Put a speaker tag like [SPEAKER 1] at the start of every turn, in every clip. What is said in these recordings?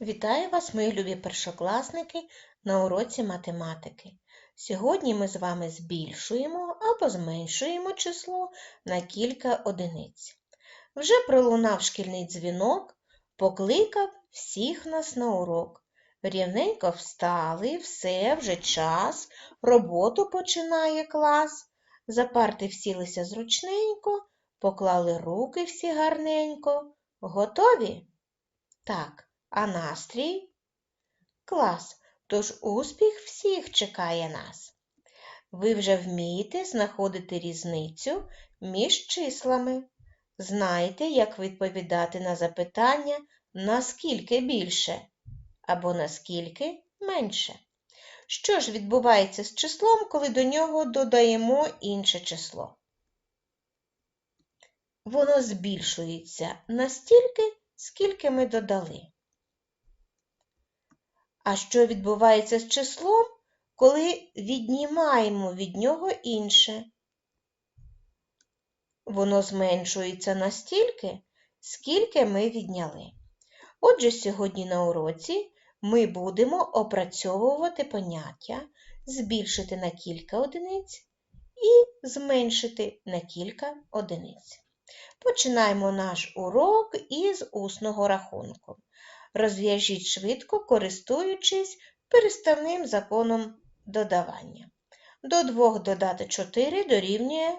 [SPEAKER 1] Вітаю вас, мої любі першокласники, на уроці математики. Сьогодні ми з вами збільшуємо або зменшуємо число на кілька одиниць. Вже пролунав шкільний дзвінок, покликав всіх нас на урок. Рівненько встали, все, вже час, роботу починає клас. За парти всілися зручненько, поклали руки всі гарненько. Готові? Так. А настрій? Клас, тож успіх всіх чекає нас. Ви вже вмієте знаходити різницю між числами. Знаєте, як відповідати на запитання наскільки більше або наскільки менше. Що ж відбувається з числом, коли до нього додаємо інше число? Воно збільшується настільки, скільки ми додали. А що відбувається з числом, коли віднімаємо від нього інше? Воно зменшується настільки, скільки ми відняли. Отже, сьогодні на уроці ми будемо опрацьовувати поняття збільшити на кілька одиниць і зменшити на кілька одиниць. Починаємо наш урок із усного рахунку. Розв'яжіть швидко, користуючись переставним законом додавання. До 2 додати 4 дорівнює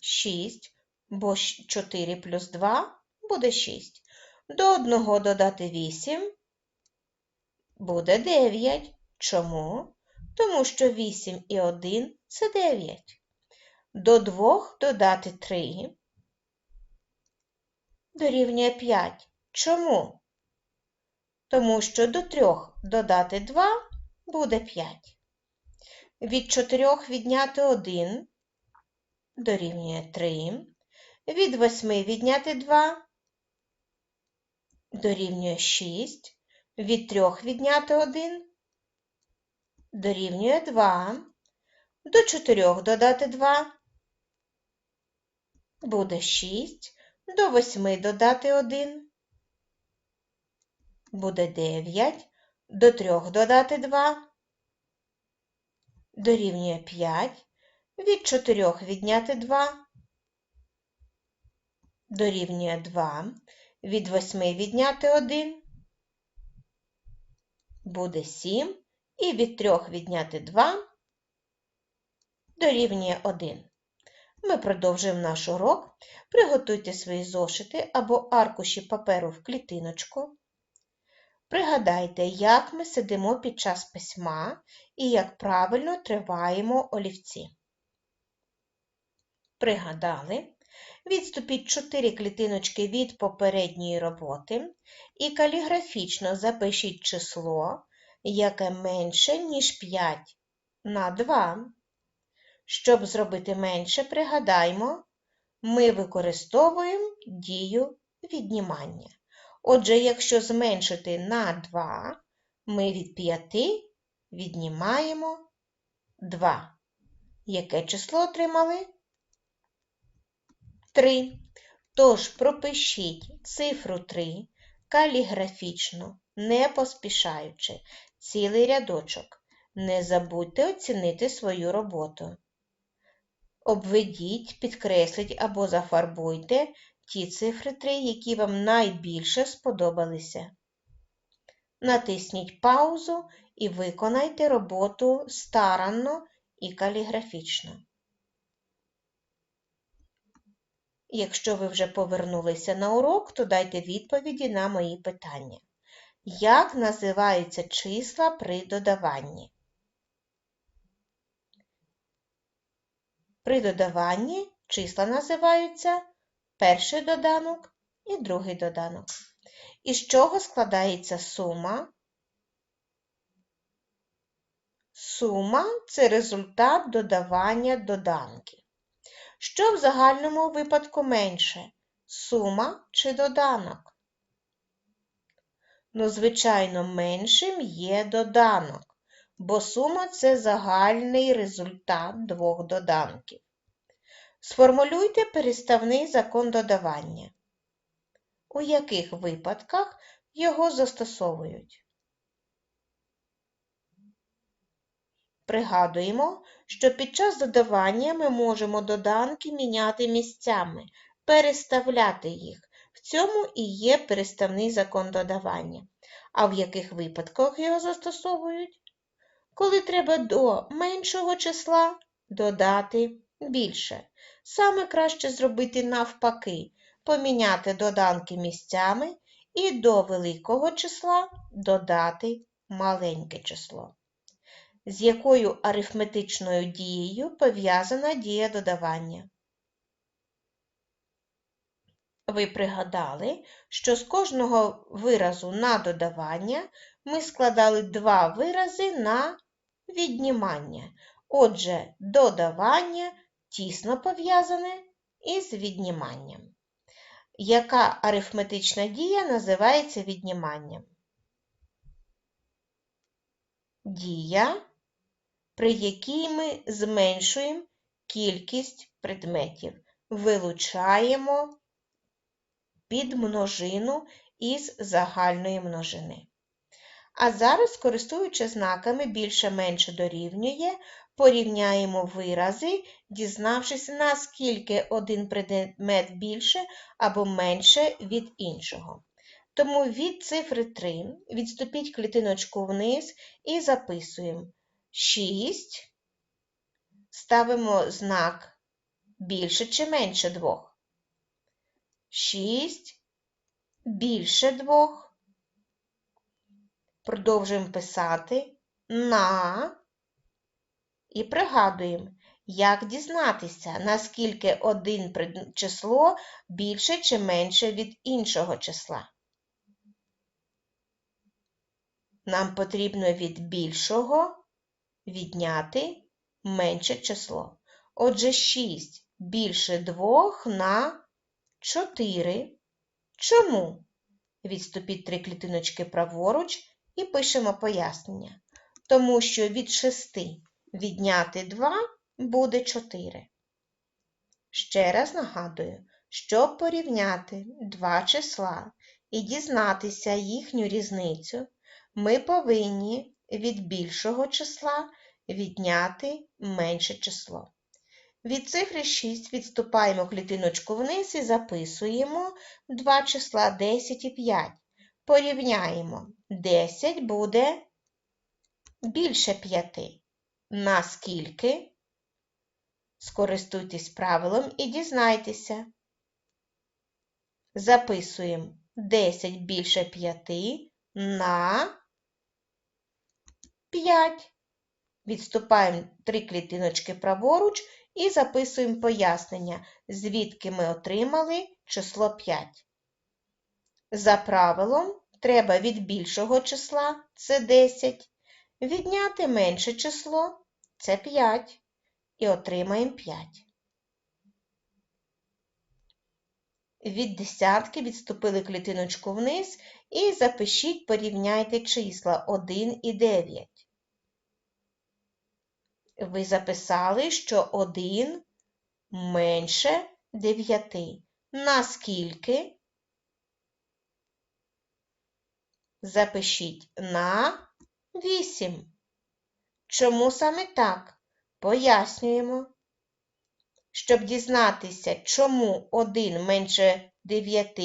[SPEAKER 1] 6, бо 4 плюс 2 буде 6. До 1 додати 8 буде 9. Чому? Тому що 8 і 1 це 9. До 2 додати 3 дорівнює 5. Чому? Тому що до 3 додати 2 буде 5. Від 4 відняти 1 дорівнює 3. Від 8 відняти 2 дорівнює 6. Від 3 відняти 1 дорівнює 2. До 4 додати 2 буде 6. До 8 додати 1 буде 9, до 3 додати 2, дорівнює 5, від 4 відняти 2, дорівнює 2, від 8 відняти 1, буде 7, і від 3 відняти 2, дорівнює 1. Ми продовжуємо наш урок. Приготуйте свої зошити або аркуші паперу в клітиночку. Пригадайте, як ми сидимо під час письма і як правильно триваємо олівці. Пригадали, відступіть 4 клітиночки від попередньої роботи і каліграфічно запишіть число, яке менше, ніж 5 на 2. Щоб зробити менше, пригадаймо, ми використовуємо дію віднімання. Отже, якщо зменшити на 2, ми від 5 віднімаємо 2. Яке число отримали? 3. Тож пропишіть цифру 3 каліграфічно, не поспішаючи, цілий рядочок. Не забудьте оцінити свою роботу. Обведіть, підкресліть або зафарбуйте ті цифри 3, які вам найбільше сподобалися. Натисніть паузу і виконайте роботу старанно і каліграфічно. Якщо ви вже повернулися на урок, то дайте відповіді на мої питання. Як називаються числа при додаванні? При додаванні числа називаються перший доданок і другий доданок. Із чого складається сума? Сума це результат додавання доданків. Що в загальному випадку менше? Сума чи доданок? Ну, звичайно, меншим є доданок, бо сума це загальний результат двох доданків. Сформулюйте переставний закон додавання. У яких випадках його застосовують. Пригадуємо, що під час додавання ми можемо доданки міняти місцями, переставляти їх. В цьому і є переставний закон додавання. А в яких випадках його застосовують? Коли треба до меншого числа додати більше. Саме краще зробити навпаки, поміняти доданки місцями і до великого числа додати маленьке число. З якою арифметичною дією пов'язана дія додавання? Ви пригадали, що з кожного виразу на додавання ми складали два вирази на віднімання. Отже, додавання тісно пов'язане із відніманням. Яка арифметична дія називається відніманням? Дія, при якій ми зменшуємо кількість предметів, вилучаємо підмножину із загальної множини. А зараз, користуючись знаками більше-менше дорівнює, порівняємо вирази, дізнавшись, наскільки один предмет більше або менше від іншого. Тому від цифри 3 відступіть клітиночку вниз і записуємо 6, ставимо знак більше чи менше 2. 6 більше 2. Продовжуємо писати на і пригадуємо, як дізнатися, наскільки один число більше чи менше від іншого числа. Нам потрібно від більшого відняти менше число. Отже, 6 більше 2 на 4. Чому? Відступіть три клітиночки праворуч і пишемо пояснення. Тому що від 6 відняти 2 буде 4. Ще раз нагадую, щоб порівняти два числа і дізнатися їхню різницю, ми повинні від більшого числа відняти менше число. Від цифри 6 відступаємо клітиночку вниз і записуємо два числа 10 і 5. Порівняємо 10 буде більше 5. Наскільки? Скористуйтесь правилом і дізнайтеся. Записуємо 10 більше 5 на 5. Відступаємо три клітиночки праворуч і записуємо пояснення, звідки ми отримали число 5. За правилом, треба від більшого числа це 10, відняти менше число це 5. І отримаємо 5. Від десятки відступили клітиночку вниз і запишіть, порівняйте числа 1 і 9. Ви записали, що 1 менше 9. Наскільки? Запишіть на 8. Чому саме так? Пояснюємо. Щоб дізнатися, чому 1 менше 9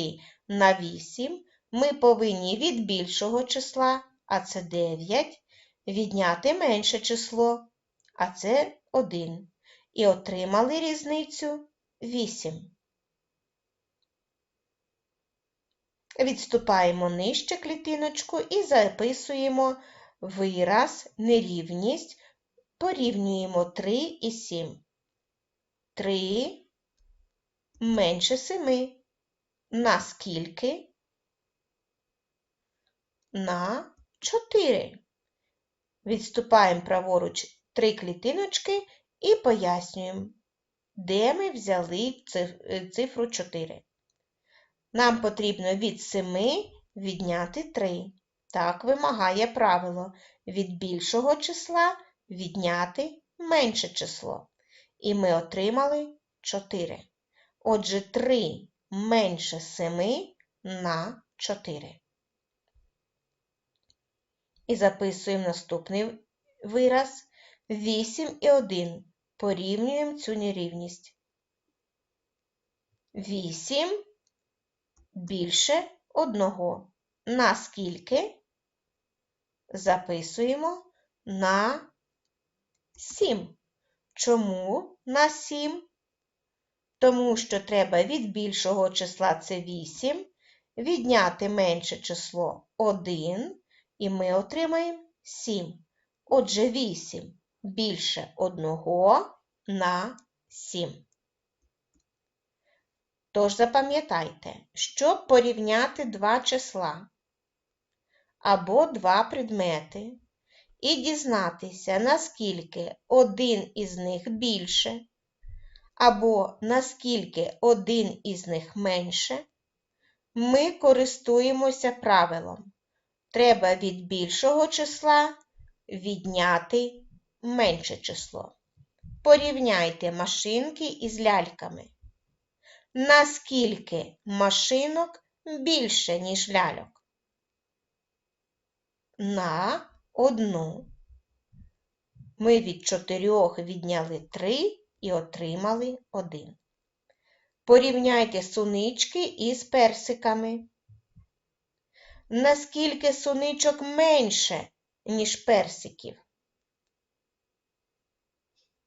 [SPEAKER 1] на 8, ми повинні від більшого числа, а це 9, відняти менше число, а це 1. І отримали різницю 8. Відступаємо нижче клітиночку і записуємо вираз, нерівність, порівнюємо 3 і 7. 3 менше 7. Наскільки? На 4. Відступаємо праворуч три клітиночки і пояснюємо, де ми взяли цифру 4. Нам потрібно від 7 відняти 3. Так вимагає правило від більшого числа відняти менше число. І ми отримали 4. Отже, 3 менше 7 на 4. І записуємо наступний вираз 8 і 1. Порівнюємо цю нерівність. 8 більше 1. На скільки? Записуємо на 7. Чому на 7? Тому що треба від більшого числа це 8, відняти менше число 1, і ми отримаємо 7. Отже, 8 більше 1 на 7. Тож запам'ятайте, щоб порівняти два числа або два предмети і дізнатися, наскільки один із них більше, або наскільки один із них менше, ми користуємося правилом. Треба від більшого числа відняти менше число. Порівняйте машинки із ляльками. Наскільки машинок більше, ніж ляльок? На одну. Ми від чотирьох відняли три і отримали один. Порівняйте сунички із персиками. Наскільки суничок менше, ніж персиків?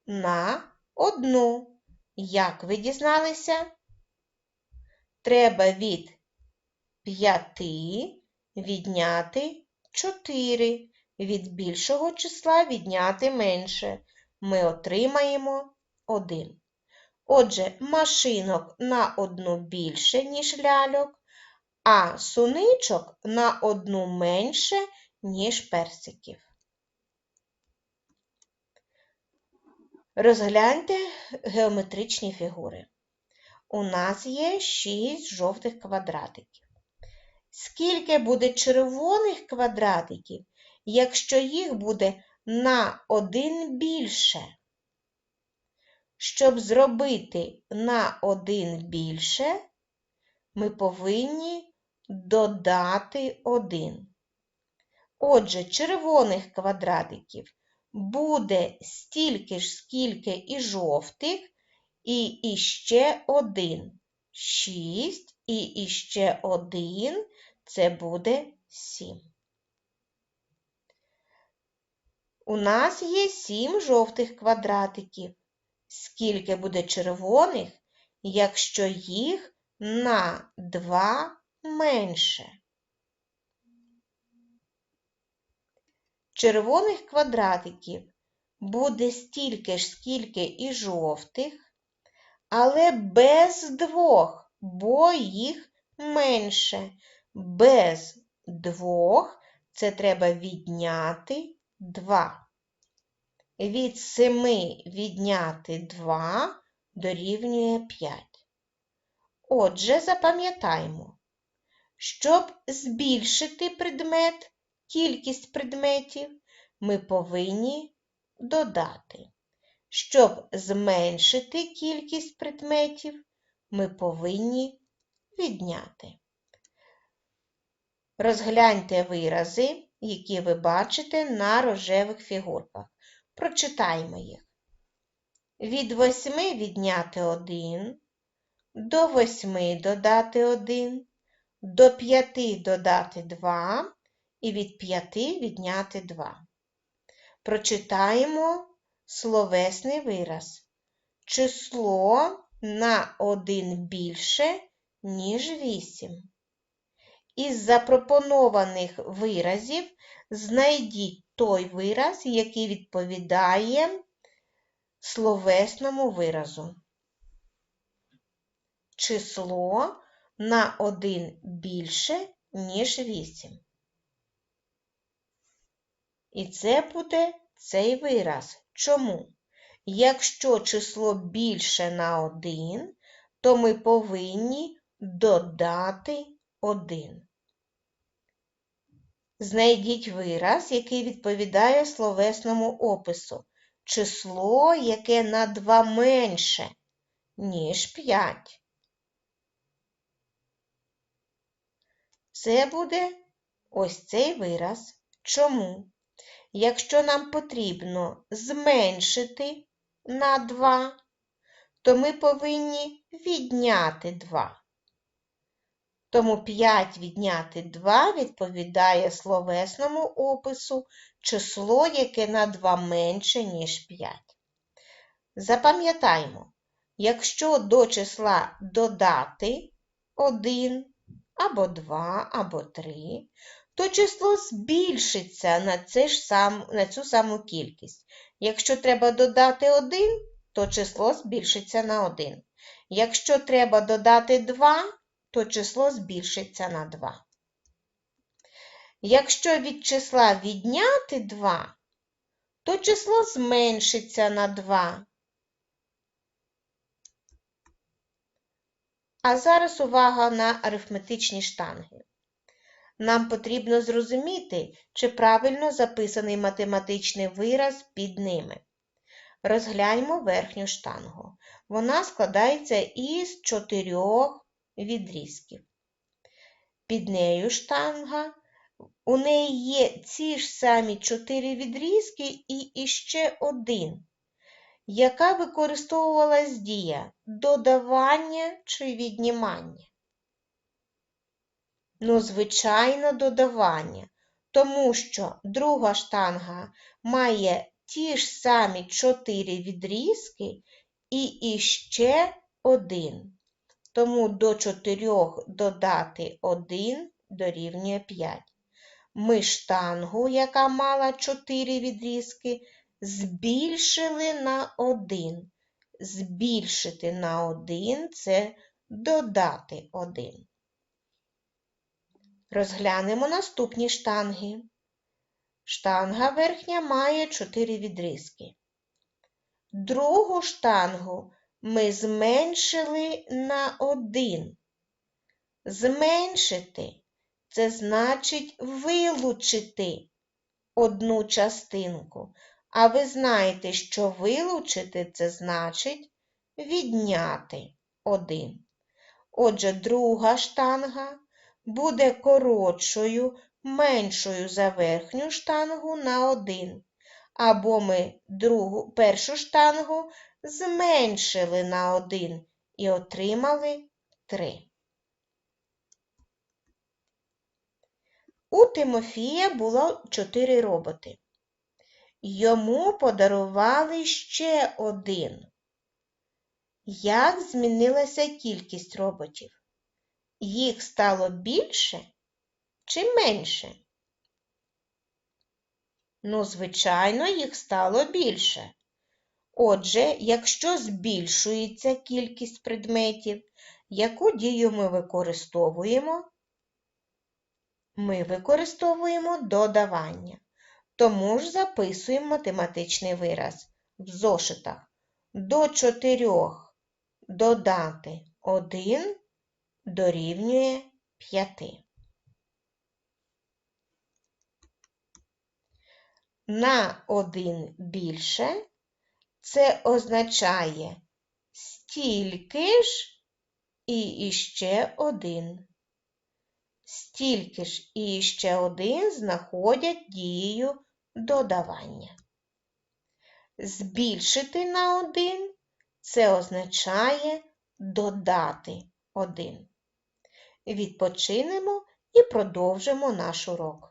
[SPEAKER 1] На одну. Як ви дізналися? Треба від п'яти відняти чотири. Від більшого числа відняти менше. Ми отримаємо 1. Отже, машинок на одну більше, ніж ляльок, а суничок на одну менше, ніж персиків. Розгляньте геометричні фігури. У нас є 6 жовтих квадратиків. Скільки буде червоних квадратиків, якщо їх буде на один більше? Щоб зробити на один більше, ми повинні додати один. Отже, червоних квадратиків буде стільки ж, скільки і жовтих, і іще один. Шість і іще один це буде сім. У нас є сім жовтих квадратиків. Скільки буде червоних, якщо їх на два менше? Червоних квадратиків буде стільки ж, скільки і жовтих, але без двох, бо їх менше. Без двох це треба відняти два. Від семи відняти два дорівнює п'ять. Отже, запам'ятаємо, щоб збільшити предмет, кількість предметів, ми повинні додати. Щоб зменшити кількість предметів, ми повинні відняти. Розгляньте вирази, які ви бачите на рожевих фігурках. Прочитаймо їх. Від восьми відняти один, до восьми додати один, до п'яти додати два і від п'яти відняти два. Прочитаємо словесний вираз. Число на один більше, ніж вісім. Із запропонованих виразів знайдіть той вираз, який відповідає словесному виразу. Число на один більше, ніж 8. І це буде цей вираз. Чому? Якщо число більше на 1, то ми повинні додати 1. Знайдіть вираз, який відповідає словесному опису. Число, яке на 2 менше, ніж 5. Це буде ось цей вираз Чому? Якщо нам потрібно зменшити на 2, то ми повинні відняти 2. Тому 5 відняти 2 відповідає словесному опису число, яке на 2 менше, ніж 5. Запам'ятаймо, якщо до числа додати 1 або 2, або 3, то число збільшиться на, це ж сам, на цю саму кількість. Якщо треба додати 1, то число збільшиться на 1. Якщо треба додати 2, то число збільшиться на 2. Якщо від числа відняти 2, то число зменшиться на 2. А зараз увага на арифметичні штанги. Нам потрібно зрозуміти, чи правильно записаний математичний вираз під ними. Розгляньмо верхню штангу. Вона складається із чотирьох відрізків. Під нею штанга. У неї є ці ж самі чотири відрізки і іще один. Яка використовувалась дія додавання чи віднімання? Ну, звичайно, додавання, тому що друга штанга має ті ж самі чотири відрізки і іще один. Тому до 4 додати 1 дорівнює 5. Ми штангу, яка мала 4 відрізки, збільшили на 1. Збільшити на 1 це додати 1. Розглянемо наступні штанги. Штанга верхня має 4 відрізки. Другу штангу ми зменшили на 1. Зменшити це значить вилучити одну частинку. А ви знаєте, що вилучити це значить відняти один. Отже, друга штанга буде коротшою, меншою за верхню штангу на 1. Або ми другу, першу штангу зменшили на 1 і отримали 3. У Тимофія було 4 роботи. Йому подарували ще один. Як змінилася кількість роботів? їх стало більше чи менше? Ну, звичайно, їх стало більше. Отже, якщо збільшується кількість предметів, яку дію ми використовуємо? Ми використовуємо додавання. Тому ж записуємо математичний вираз в зошитах. До 4 додати 1 дорівнює 5. На 1 більше це означає стільки ж і іще один. Стільки ж і іще один знаходять дією додавання. Збільшити на один це означає додати один. Відпочинемо і продовжимо наш урок.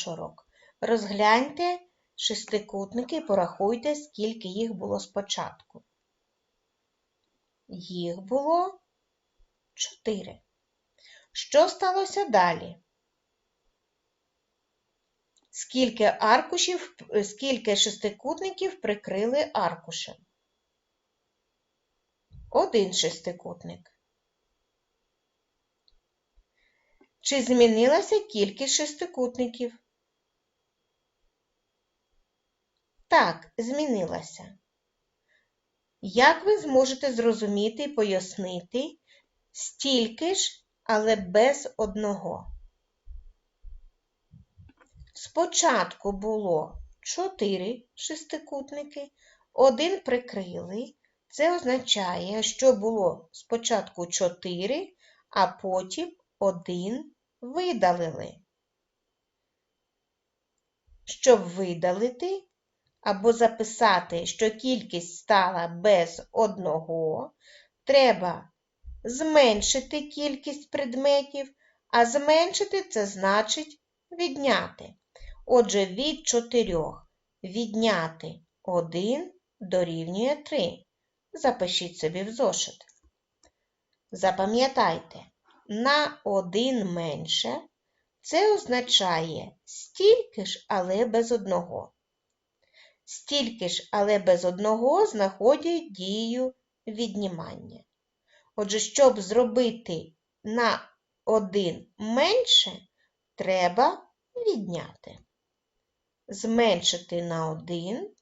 [SPEAKER 1] Продовжуємо наш урок. Розгляньте шестикутники і порахуйте, скільки їх було спочатку. Їх було чотири. Що сталося далі? Скільки аркушів, скільки шестикутників прикрили аркушем? Один шестикутник. Чи змінилася кількість шестикутників? Так, змінилася. Як ви зможете зрозуміти і пояснити стільки ж, але без одного? Спочатку було 4 шестикутники, один прикрили. Це означає, що було спочатку 4, а потім один видалили. Щоб видалити або записати, що кількість стала без одного, треба зменшити кількість предметів, а зменшити це значить відняти. Отже, від 4 відняти 1 дорівнює 3. Запишіть собі в зошит. Запам'ятайте, на 1 менше це означає стільки ж, але без одного. Стільки ж, але без одного знаходять дію віднімання. Отже, щоб зробити на 1 менше, треба відняти. Зменшити на 1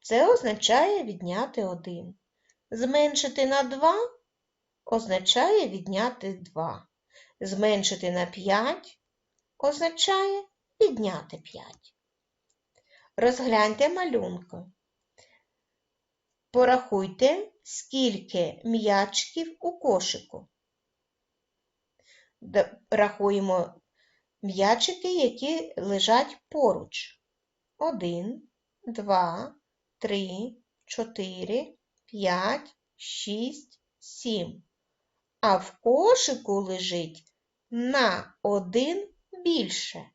[SPEAKER 1] це означає відняти 1. Зменшити на 2 означає відняти 2. Зменшити на 5 означає відняти 5. Розгляньте малюнку. Порахуйте, скільки м'ячків у кошику. Рахуємо м'ячики, які лежать поруч. Один, два, три, чотири, п'ять, шість, сім. А в кошику лежить на один більше.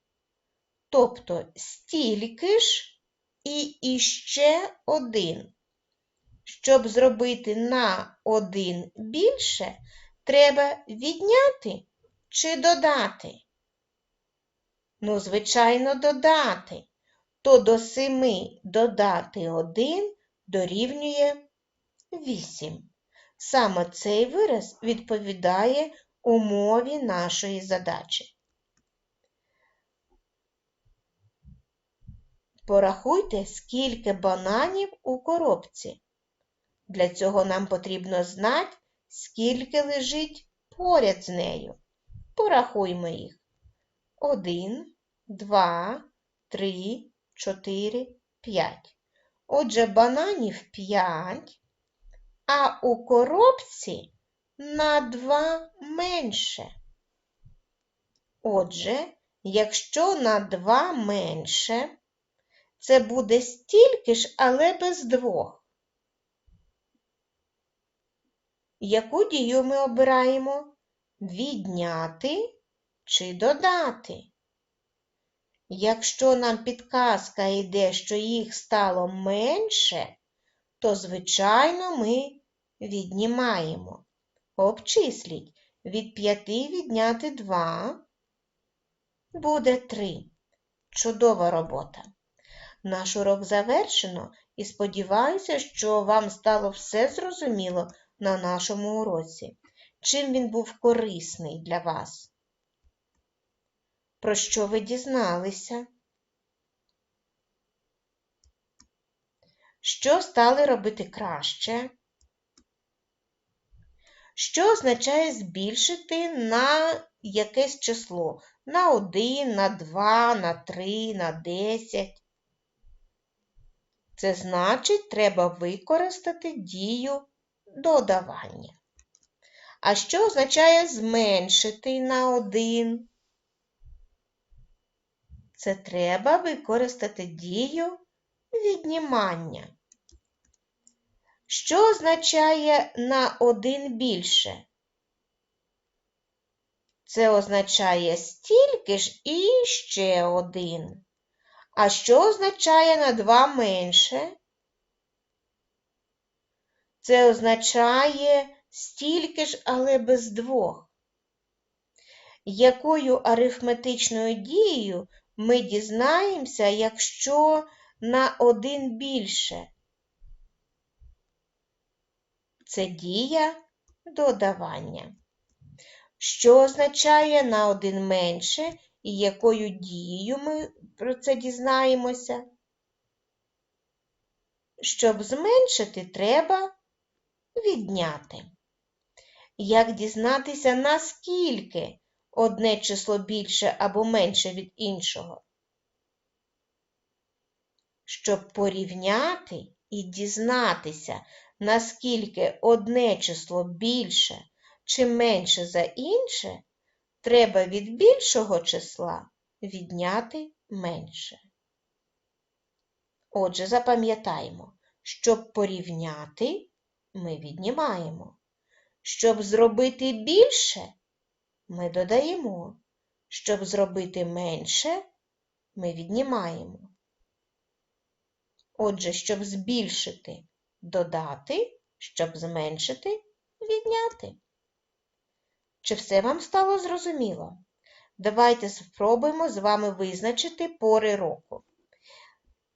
[SPEAKER 1] Тобто стільки ж і іще один. Щоб зробити на один більше, треба відняти чи додати. Ну, звичайно, додати. То до семи додати один дорівнює вісім. Саме цей вираз відповідає умові нашої задачі. Порахуйте, скільки бананів у коробці. Для цього нам потрібно знати, скільки лежить поряд з нею. Порахуймо їх. Один, два, три, чотири, п'ять. Отже, бананів п'ять, а у коробці на два менше. Отже, якщо на два менше, це буде стільки ж, але без двох. Яку дію ми обираємо? Відняти чи додати? Якщо нам підказка йде, що їх стало менше, то, звичайно, ми віднімаємо. Обчисліть від 5 відняти 2 буде 3. Чудова робота. Наш урок завершено і сподіваюся, що вам стало все зрозуміло на нашому уроці. Чим він був корисний для вас? Про що ви дізналися? Що стали робити краще? Що означає збільшити на якесь число? На 1, на 2, на 3, на 10. Це значить, треба використати дію додавання. А що означає зменшити на 1? Це треба використати дію віднімання. Що означає на один більше? Це означає стільки ж і ще один. А що означає на два менше? Це означає стільки ж, але без двох. Якою арифметичною дією ми дізнаємося, якщо на один більше? Це дія додавання. Що означає на один менше і якою дією ми про це дізнаємося? Щоб зменшити, треба відняти. Як дізнатися, наскільки одне число більше або менше від іншого? Щоб порівняти і дізнатися, наскільки одне число більше чи менше за інше, треба від більшого числа відняти менше. Отже, запам'ятаємо, щоб порівняти, ми віднімаємо. Щоб зробити більше, ми додаємо. Щоб зробити менше, ми віднімаємо. Отже, щоб збільшити додати, щоб зменшити відняти. Чи все вам стало зрозуміло? Давайте спробуємо з вами визначити пори року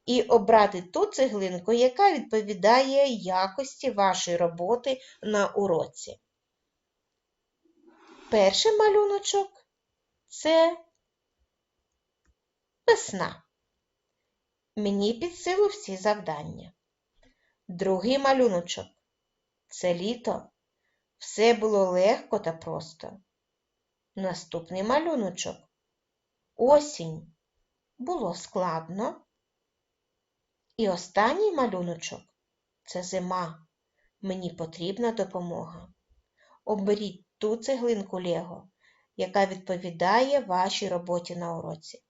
[SPEAKER 1] і обрати ту цеглинку, яка відповідає якості вашої роботи на уроці. Перший малюночок це весна. Мені під силу всі завдання. Другий малюночок це літо. Все було легко та просто. Наступний малюночок осінь. Було складно. І останній малюночок це зима. Мені потрібна допомога. Оберіть ту цеглинку Лего, яка відповідає вашій роботі на уроці.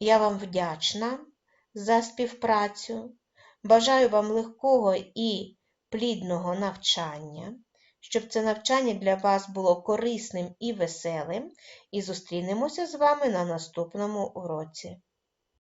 [SPEAKER 1] Я вам вдячна за співпрацю. Бажаю вам легкого і плідного навчання, щоб це навчання для вас було корисним і веселим, і зустрінемося з вами на наступному уроці.